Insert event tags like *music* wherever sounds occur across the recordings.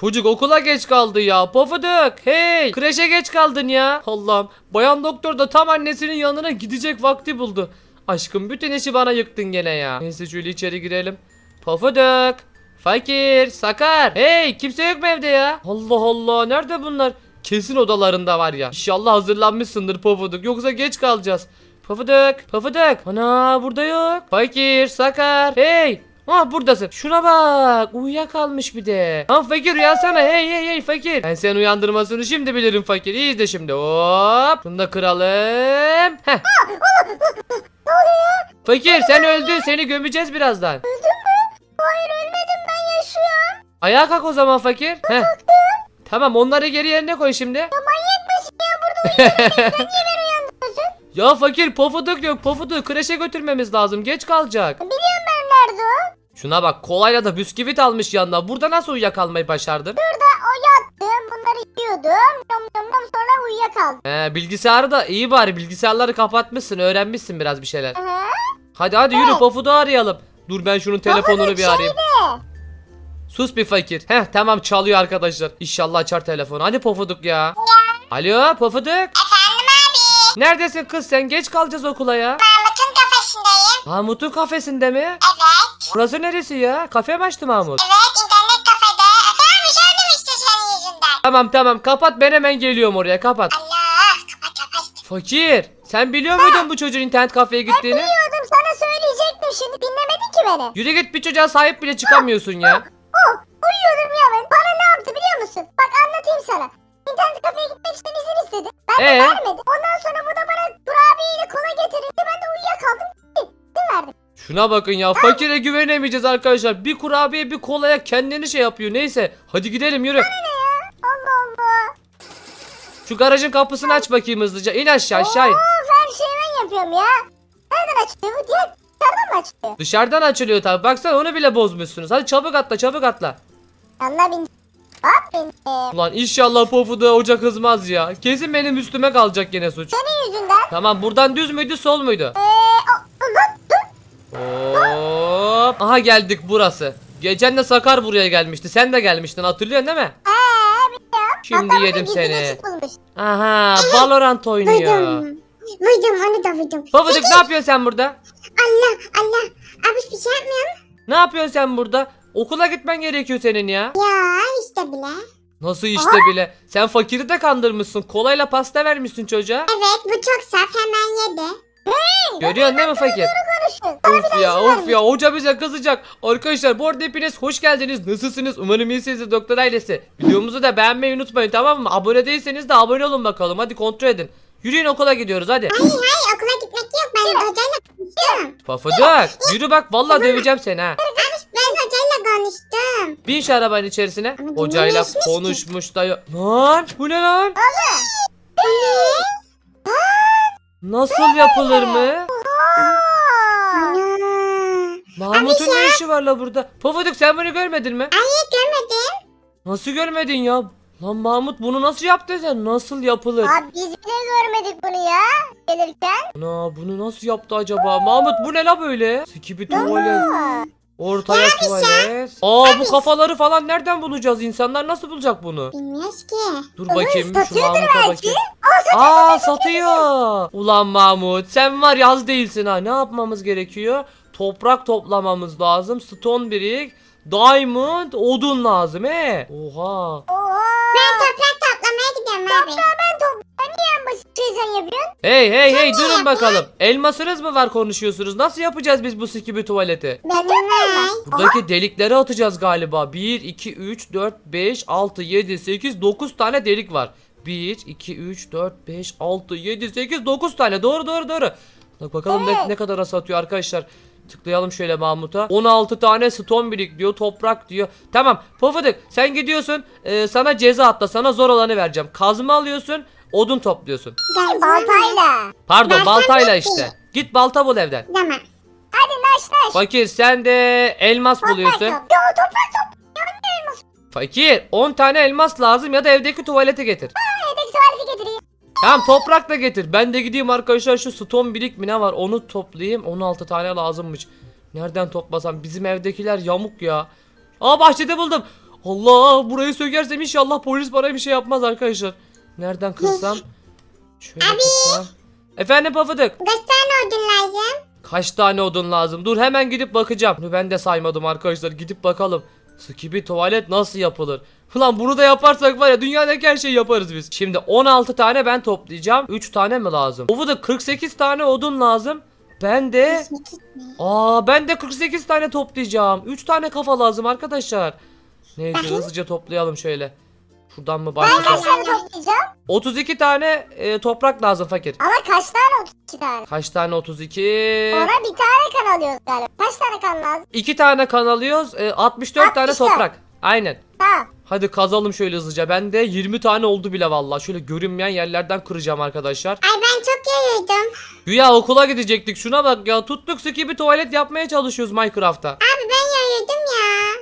Çocuk okula geç kaldı ya. Pofuduk hey kreşe geç kaldın ya. Allah'ım bayan doktor da tam annesinin yanına gidecek vakti buldu. Aşkım bütün işi bana yıktın gene ya. Neyse şöyle içeri girelim. Pofuduk. Fakir, Sakar. Hey kimse yok mu evde ya? Allah Allah nerede bunlar? Kesin odalarında var ya. İnşallah hazırlanmışsındır Pofuduk yoksa geç kalacağız. Pofuduk, Pofuduk. Ana burada yok. Fakir, Sakar. Hey Ha buradasın. Şuna bak. Uyuyakalmış bir de. Ha fakir uyansana. Hey hey hey fakir. Ben senin uyandırmasını şimdi bilirim fakir. İyi izle şimdi. Hop. Şunu da kıralım. Heh. Fakir sen öldün. Seni gömeceğiz birazdan. Hayır ölmedim ben yaşıyorum. Ayağa kalk o zaman fakir. Heh. Tamam onları geri yerine koy şimdi. Manyak mısın ya burada *laughs* Ya fakir pofuduk yok pofuduk kreşe götürmemiz lazım geç kalacak. Biliyorum? Şuna bak kolayla da bisküvit almış yanına. Burada nasıl uyuyakalmayı başardın? Burada o yattım bunları yiyordum. Nom nom nom sonra uyuyakaldım. He, bilgisayarı da iyi bari bilgisayarları kapatmışsın öğrenmişsin biraz bir şeyler. Hı? Hadi hadi yürü Pofuduk'u arayalım. Dur ben şunun telefonunu bir arayayım. Sus bir fakir. Heh tamam çalıyor arkadaşlar. İnşallah açar telefonu. Hadi Pofuduk ya. Alo Pofuduk. Efendim abi. Neredesin kız sen geç kalacağız okula ya. Mahmut'un kafesindeyim. Mahmut'un kafesinde mi? Evet. Burası neresi ya? Kafe mi açtı Mahmut? Evet internet kafede. Ben düşürdüm işte senin yüzünden. Tamam tamam kapat ben hemen geliyorum oraya kapat. Allah kapat kapat. Fakir sen biliyor muydun bu çocuğun internet kafeye gittiğini? Biliyordum sana söyleyecektim şimdi dinlemedin ki beni. Yürü git bir çocuğa sahip bile çıkamıyorsun ya. Oh uyuyordum ya ben. Bana ne yaptı biliyor musun? Bak anlatayım sana. İnternet kafeye gitmek için izin istedi. Ben de Ee? vermedim. Ondan sonra bu da bana kurabiyeyle kola getirince ben de uyuyakaldım. Şuna bakın ya fakire güvenemeyeceğiz arkadaşlar. Bir kurabiye bir kolaya kendini şey yapıyor. Neyse hadi gidelim yürü. Allah Allah. Şu garajın kapısını aç bakayım hızlıca. İn aşağı aşağı in. Şeyi ben yapıyorum ya. Nereden açılıyor bu? Diğer dışarıdan mı açılıyor? Dışarıdan açılıyor tabi. Baksana onu bile bozmuşsunuz. Hadi çabuk atla çabuk atla. Allah bin. Hop bin. Ulan inşallah Pofuduk'a ocak kızmaz ya. Kesin benim üstüme kalacak yine suç. Senin yüzünden. Tamam buradan düz müydü sol muydu? Dur. Hop. Aha geldik burası. Geçen de Sakar buraya gelmişti. Sen de gelmiştin hatırlıyorsun değil mi? Şimdi yedim gizli seni. geçit bulmuş. Aha Valorant oynuyor. Vurdum onu da vurdum. Pofuduk ne yapıyorsun sen burada? Allah Allah. Abi bir şey yapmıyorum. Ne yapıyorsun sen burada? Okula gitmen gerekiyor senin ya. Ya işte bile. Nasıl işte bile? Sen fakiri de kandırmışsın. Kolayla pasta vermişsin çocuğa. Evet bu çok saf hemen yedi. Görüyorsun değil mi fakir? Of ya of ya hoca bize kızacak. Arkadaşlar bu arada hepiniz hoş geldiniz. Nasılsınız? Umarım iyisinizdir doktor ailesi. Videomuzu da beğenmeyi unutmayın tamam mı? Abone değilseniz de abone olun bakalım. Hadi kontrol edin. Yürüyün okula gidiyoruz hadi. Hayır hayır okula gitmek yok. Ben hocayla konuştum. Pafuduk yürü bak vallahi döveceğim seni ha. Ben hocayla konuştum. Bin şu arabanın içerisine. Ama Hocayla dinlemiyorsunuz ki. konuşmuş da yok. Lan bu ne lan? Nasıl yapılır mı? Mahmut'un ne işi var la burada? Pofuduk sen bunu görmedin mi? Hayır görmedim. Nasıl görmedin ya? Lan Mahmut bunu nasıl yaptın sen? Nasıl yapılır? Abi biz bile görmedik bunu ya. Gelirken. Ana bunu nasıl yaptı acaba? Mahmut bu ne la böyle? Sikibi tuvalet. Ortaya tuvalet. Aa bu kafaları falan nereden bulacağız? İnsanlar nasıl bulacak bunu? Bilmiyoruz ki. Dur bakayım şu Mahmut'a bakayım. Aa satıyor. Ulan Mahmut sen var ya az değilsin ha. Ne yapmamız gerekiyor? Toprak toplamamız lazım. Stone brick, diamond, odun lazım he. Oha. Oha. Ben toprak toplamaya gidiyorum abi. Toprağı ben topluyorum. Niye en basit şey sen yapıyorsun? Hey hey hey ne durun yapıyorsun? bakalım. Elmasınız mı var konuşuyorsunuz? Nasıl yapacağız biz bu sikibi tuvaleti? Ben yapıyorum. Buradaki deliklere atacağız galiba. 1, 2, 3, 4, 5, 6, 7, 8, 9 tane delik var. 1, 2, 3, 4, 5, 6, 7, 8, 9 tane. Doğru doğru doğru. Bak bakalım ne, Evet. ne kadar satıyor arkadaşlar. Tıklayalım şöyle Mahmut'a. 16 tane stone brick diyor. Toprak diyor. Tamam. Pofuduk sen gidiyorsun. Ee, sana ceza atla. Sana zor olanı vereceğim. Kazma alıyorsun. Odun topluyorsun. Baltayla. Pardon Ben baltayla işte. Git balta bul evden. Tamam. Hadi naş naş. Fakir sen de elmas buluyorsun. Toprak top. Yo toprak top. Fakir 10 tane elmas lazım ya da evdeki tuvalete getir. Tamam toprak da getir. Ben de gideyim arkadaşlar şu stone birik mi ne var onu toplayayım. 16 tane lazımmış. Nereden toplasam bizim evdekiler yamuk ya. Aa bahçede buldum. Allah burayı sökersem inşallah polis bana bir şey yapmaz arkadaşlar. Nereden kırsam? Şöyle kırsam. Efendim Pafıdık. Kaç tane odun lazım? Kaç tane odun lazım? Dur hemen gidip bakacağım. Bunu ben de saymadım arkadaşlar. Gidip bakalım. Skibi tuvalet nasıl yapılır? Ulan bunu da yaparsak var ya dünyadaki her şeyi yaparız biz. Şimdi 16 tane ben toplayacağım. 3 tane mi lazım? Pofuduk 48 tane odun lazım. Ben de Aa ben de 48 tane toplayacağım. 3 tane kafa lazım arkadaşlar. Neyse hızlıca toplayalım şöyle. Şuradan mı Ben başlayalım? kaç tane toplayacağım? 32 tane e, toprak lazım fakir. Ama kaç tane 32 tane? Kaç tane 32? Ona bir tane kan alıyoruz galiba. Kaç tane kan lazım? 2 tane kan alıyoruz. e, 64 tane 64. toprak. Aynen. Tamam. Hadi kazalım şöyle hızlıca. Bende 20 tane oldu bile vallahi. Şöyle görünmeyen yerlerden kıracağım arkadaşlar. Ay ben çok yoruldum. Güya okula gidecektik. Şuna bak ya. Tuttuk bir tuvalet yapmaya çalışıyoruz Minecraft'ta. Ya.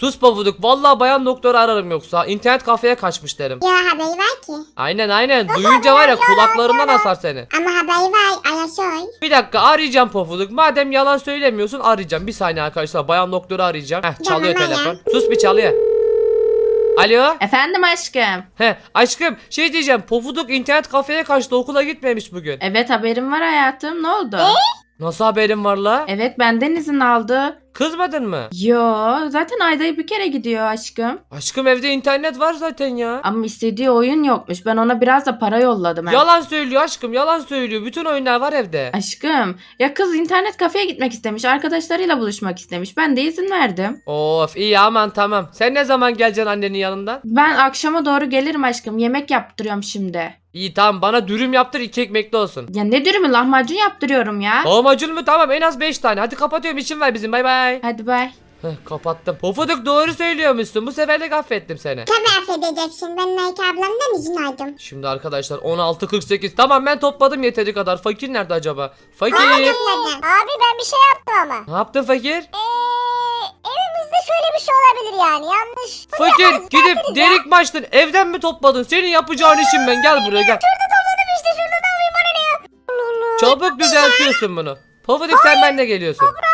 Sus pavuduk. Vallahi bayan doktoru ararım yoksa. İnternet kafeye kaçmış derim. Ya haberi var ki. Aynen aynen. Duyunca var ya kulaklarından asar seni. Ama haberi var. Ayaşoy. Bir dakika arayacağım pofuduk. Madem yalan söylemiyorsun arayacağım. Bir saniye arkadaşlar. Bayan doktoru arayacağım. Heh çalıyor Tamam, telefon. Sus bir çalıyor. Alo. Efendim aşkım. He aşkım şey diyeceğim. Pofuduk internet kafeye kaçtı. Okula gitmemiş bugün. Evet haberim var hayatım. Ne oldu? Nasıl haberin var la? Evet benden izin aldı. Kızmadın mı? Yo zaten ayda bir kere gidiyor aşkım. Aşkım evde internet var zaten ya. Ama istediği oyun yokmuş. Ben ona biraz da para yolladım. hem. Yalan söylüyor aşkım yalan söylüyor. Bütün oyunlar var evde. Aşkım ya kız internet kafeye gitmek istemiş. Arkadaşlarıyla buluşmak istemiş. Ben de izin verdim. Of iyi aman tamam. Sen ne zaman geleceksin annenin yanından? Ben akşama doğru gelirim aşkım. Yemek yaptırıyorum şimdi. İyi tamam bana dürüm yaptır iki ekmekli olsun. Ya ne dürümü lahmacun yaptırıyorum ya. Lahmacun mu? Tamam en az 5 tane. Hadi kapatıyorum işim var bizim bay bay. Hadi bay. Heh, kapattım. Pofuduk doğru söylüyormuşsun. Bu seferlik affettim seni. Tabii affedeceksin. Ben Nike ablamdan izin aldım. Şimdi arkadaşlar 16.48. Tamam ben topladım yeteri kadar. Fakir nerede acaba? Fakir. Abi ben bir şey yaptım ama. Ne yaptın fakir? Eee evimizde şöyle bir şey olabilir yani yanlış. Fakir yaparız, gidip ya. delik mi açtın? Evden mi topladın? Senin yapacağın işim ben. Gel buraya gel. Şurada topladım işte şurada ne yapayım bana ne ya? Çabuk düzeltiyorsun bunu. Pofuduk sen benimle geliyorsun. Toprağım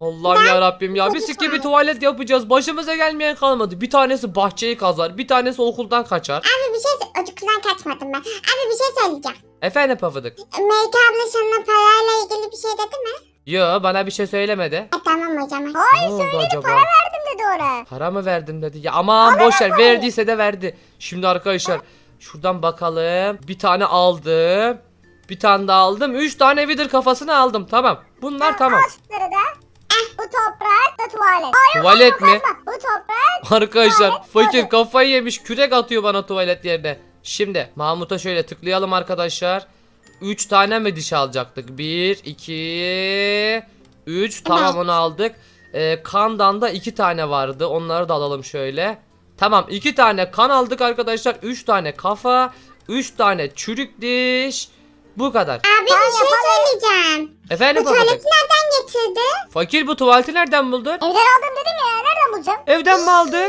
Allah'ım ya Rabbim ya. Biz iki bir tuvalet yapacağız. Başımıza gelmeyen kalmadı. Bir tanesi bahçeyi kazar. Bir tanesi okuldan kaçar. Abi bir şey çocuktan kaçmadım ben. Abi bir şey söyleyeceğim. Efendim Pofuduk. Melike abla sana parayla ilgili bir şey dedi mi? Yo bana bir şey söylemedi. E tamam o zaman. ne oldu acaba? Verdim dedi ona. Para mı verdim dedi. Ya aman boş ver. Verdiyse de verdi. Şimdi arkadaşlar şuradan bakalım. Bir tane aldım. Bir tane daha aldım. Üç tane Wither kafasını aldım. Tamam. Bunlar tamam. Da. Bu toprak da tuvalet. Hayır Tuvalet mi? bu toprak. Arkadaşlar fakir kafayı yemiş. Kürek atıyor bana tuvalet yerine. Şimdi Mahmut'a şöyle tıklayalım arkadaşlar. 3 tane mi diş alacaktık? 1, 2, 3. Tamam onu aldık. Ee, kandan da 2 tane vardı. Onları da alalım şöyle. Tamam 2 tane kan aldık arkadaşlar. 3 tane kafa. 3 tane çürük diş. Bu kadar. Abi bir şey söyleyeceğim. Efendim Bu tuvaleti nereden getirdi? Fakir bu tuvaleti nereden buldun? Evden aldım dedim ya. Nereden bulacağım? Evden mi aldın?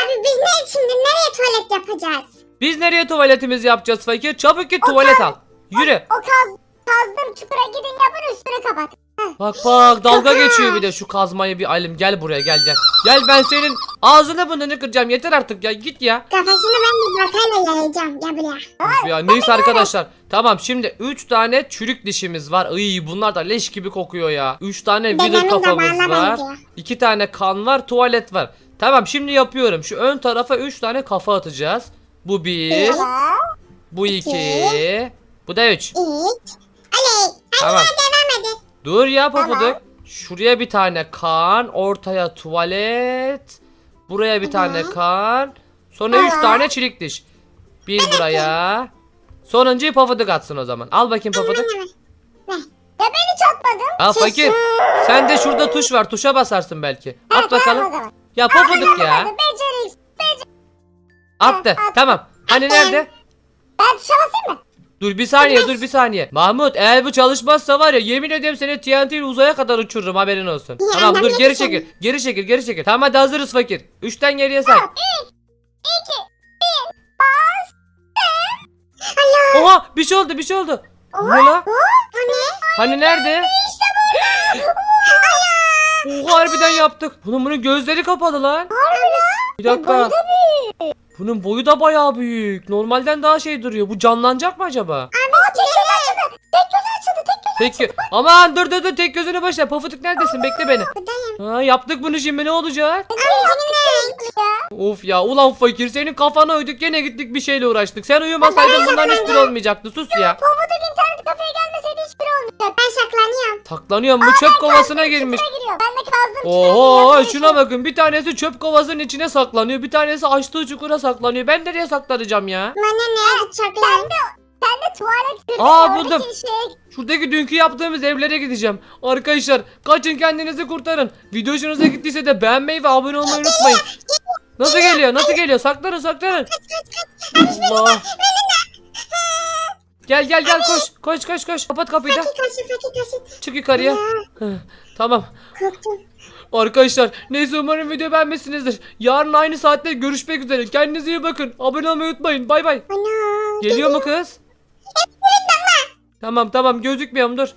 Abi biz ne şimdi nereye tuvalet yapacağız? Biz nereye tuvaletimizi yapacağız fakir? Çabuk git tuvalet al. Yürü. O kaz, kazdım çukura gidin yapın üstünü kapat. Bak bak dalga geçiyor bir de şu kazmayı bir alim gel buraya gel gel. Gel ben senin ağzını burnunu kıracağım yeter artık ya git ya. Kafasını ben bir bakayla yayacağım. Gel buraya. Of ya neyse arkadaşlar. Tamam şimdi 3 tane çürük dişimiz var. Iy bunlar da leş gibi kokuyor ya. 3 tane Dedemin kafamız var. benziyor. 2 tane kan var tuvalet var. Tamam şimdi yapıyorum. Şu ön tarafa 3 tane kafa atacağız. Bu 1, Ya. bu 2, bu da 3. İlk. Oley. Hadi Tamam. devam edin. Dur ya pofuduk. Şuraya bir tane kan, ortaya tuvalet, buraya bir tane kan, sonra üç Tamam. tane çelik diş. Bir buraya. Sonuncuyu pofuduk atsın o zaman. Al bakayım pofuduk. Ya ben hiç atmadım. Al fakir. Sen de şurada tuş var. Tuşa basarsın belki. At Tamam o bakalım. zaman. Ya pofuduk ya. Hadi beceriksiz. Attı. Tamam. Hani nerede? Ben tuşa basayım mı? Dur bir saniye dur bir saniye. Mahmut eğer bu çalışmazsa var ya yemin ediyorum seni TNT ile uzaya kadar uçururum haberin olsun. Ya, tamam ben dur geri düşün. çekil. Geri çekil geri çekil. Tamam hadi hazırız fakir. Üçten geriye say. Oha bir şey oldu bir şey oldu. Ne la? O ne? Hani nerede? *gasps* Oha harbiden yaptık. Bunun bunun gözleri kapalı lan. Bir dakika. Bunun boyu da bayağı büyük. Normalden daha şey duruyor. Bu canlanacak mı acaba? Aa tek gözü açıldı. Tek gözü açıldı. Tek gözü Tek gö- Aman dur dur dur tek gözünü başla. Pofuduk neredesin? Bekle beni. Ha, yaptık bunu şimdi ne olacak? Of ya ulan fakir senin kafana uyduk gene gittik bir şeyle uğraştık. Sen uyumasaydın bunların hiçbiri olmayacaktı. Sus ya. Pofuduk internet kafeye gelmeseydi hiçbir olmayacak. Ben saklanıyorum. Saklanıyorum bu çöp kovasına girmiş. İçine giriyor. Ben de kazdım. Oho şuna bakın bir tanesi çöp kovasının içine saklanıyor. Bir tanesi açtığı çukura saklanıyor. Ben nereye saklanacağım ya? Bana ne saklan? Sen de, sen de tuvalet kırdın. Aa, buldum. Şey, Şuradaki dünkü yaptığımız evlere gideceğim. Arkadaşlar kaçın kendinizi kurtarın. Video hoşunuza gittiyse de beğenmeyi ve abone olmayı unutmayın. Nasıl geliyor? Nasıl geliyor? Saklanın saklanın. Allah. Gel gel gel koş. Koş koş koş. Kapat kapıyı da. Çık yukarıya. Tamam. Arkadaşlar neyse umarım video beğenmişsinizdir. Yarın aynı saatte görüşmek üzere. Kendinize iyi bakın. Abone olmayı unutmayın. Bay bay. Ana. Geliyor mu kız? Tamam tamam gözükmüyorum dur.